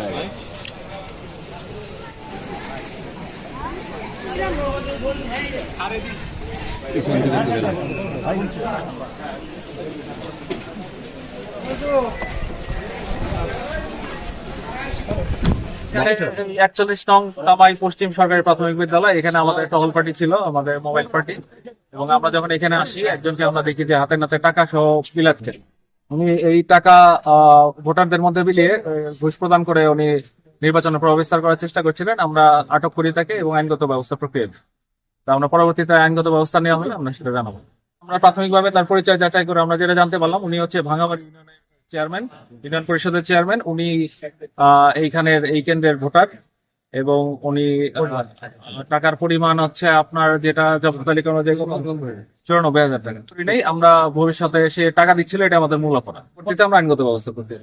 লাগে একচল্লিশ নং তামাই পশ্চিম সরকারি প্রাথমিক বিদ্যালয়। এখানে আমাদের টহল পার্টি ছিল, আমাদের মোবাইল পার্টি এবং আমরা যখন এখানে আসি, একজনকে আমরা দেখি যে হাতে নাতে টাকা সহ বিলাচ্ছেন উনি এই টাকা ভোটারদের মধ্যে বিলিয়ে ঘুষ প্রদান করে উনি নির্বাচনে প্রবেশার করার চেষ্টা করছিলেন। আমরা আটক করি তাকে এবং আইনগত ব্যবস্থা প্রক্রিয়া তা আমরা পরবর্তীতে আইনগত ব্যবস্থা নেওয়া হলে আমরা সেটা জানাব। আমরা প্রাথমিকভাবে তার পরিচয় যাচাই করে আমরা যেটা জানতে পারলাম, উনি হচ্ছে ভাঙাবাড়ি ইউনিয়নের চেয়ারম্যান ইউনিয়ন পরিষদের চেয়ারম্যান উনি এইখানের, এই কেন্দ্রের ভোটার। এবং উনি টাকার পরিমাণ হচ্ছে আপনার যেটা জব্দ তালিকা অনুযায়ী চুরানব্বই হাজার টাকা। নেই আমরা ভবিষ্যতে সে টাকা দিচ্ছিল এটা আমাদের মূল অপরাধ। আমরা আইনগত ব্যবস্থা করতে